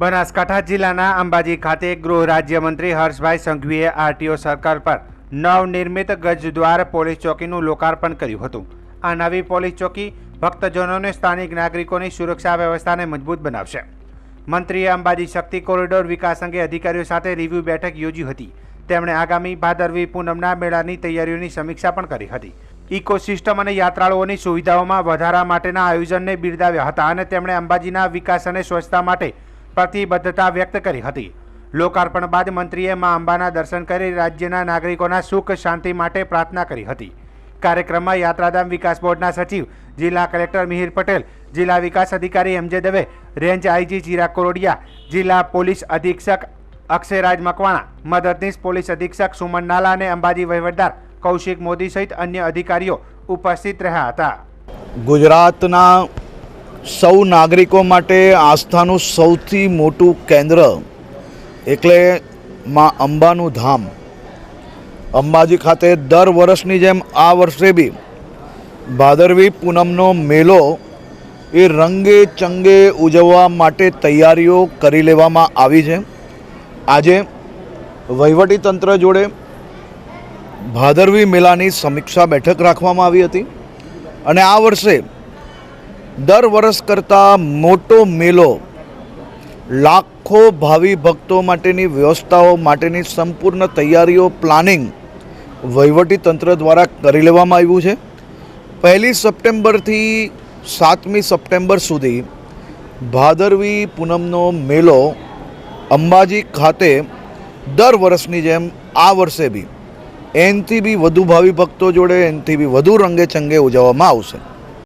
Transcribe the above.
બનાસકાંઠા જિલ્લાના અંબાજી ખાતે ગૃહ રાજ્યમંત્રી હર્ષભાઈ સંઘવીએ આરટીઓ સર્કલ પર નવનિર્મિત ગજદ્વાર પોલીસ ચોકીનું લોકાર્પણ કર્યું હતું. આ નવી પોલીસ ચોકી ભક્તજનોને સ્થાનિક નાગરિકોની સુરક્ષા વ્યવસ્થાને મજબૂત બનાવશે. મંત્રીએ અંબાજી શક્તિ કોરિડોર વિકાસ અંગે અધિકારીઓ સાથે રિવ્યૂ બેઠક યોજી હતી. તેમણે આગામી ભાદરવી પૂનમના મેળાની તૈયારીઓની સમીક્ષા પણ કરી હતી. ઇકોસિસ્ટમ અને યાત્રાળુઓની સુવિધાઓમાં વધારા માટેના આયોજનને બિરદાવ્યા હતા અને તેમણે અંબાજીના વિકાસ અને સ્વચ્છતા માટે પ્રતિબદ્ધતા વ્યક્ત કરી હતી. લોકાર્પણ બાદ મંત્રીએ મા અંબાના દર્શન કરી રાજ્યના નાગરિકોના સુખ, શાંતિ માટે પ્રાર્થના કરી હતી. કાર્યક્રમમાં યાત્રાધામ વિકાસ બોર્ડના સચિવ જિલ્લા કલેક્ટર મિહિર પટેલ, જિલ્લા વિકાસ અધિકારી MJ Dave, range IG Chirag Korodia, જિલ્લા પોલીસ અધિક્ષક અક્ષયરાજ મકવાણા, મદદનીશ પોલીસ અધિક્ષક સુમન નાલા અને અંબાજી વહીવટદાર કૌશિક મોદી સહિત અન્ય અધિકારીઓ ઉપસ્થિત રહ્યા હતા. ગુજરાતના સૌ નાગરિકો માટે આસ્થાનું સૌથી મોટું કેન્દ્ર એટલે માં અંબાનું ધામ. અંબાજી ખાતે દર વર્ષની જેમ આ વર્ષે બી ભાદરવી પૂનમનો મેલો એ રંગે ચંગે ઉજવવા માટે તૈયારીઓ કરી લેવામાં આવી છે. આજે વહીવટી તંત્ર જોડે ભાદરવી મેળાની સમીક્ષા બેઠક રાખવામાં આવી હતી. અને આ વર્ષે દર વર્ષ કરતાં મોટો મેલો લાખો ભાવિ ભક્તો માટેની વ્યવસ્થાઓ માટેની સંપૂર્ણ તૈયારીઓ પ્લાનિંગ વહીવટી તંત્ર દ્વારા કરી લેવામાં આવ્યું છે. પહેલી સપ્ટેમ્બરથી સાતમી સપ્ટેમ્બર સુધી ભાદરવી પૂનમનો મેલો અંબાજી ખાતે દર વર્ષની જેમ આ વર્ષે બી એનથી બી વધુ ભાવિ ભક્તો જોડે, એનથી બી વધુ રંગે ચંગે ઉજવવામાં આવશે.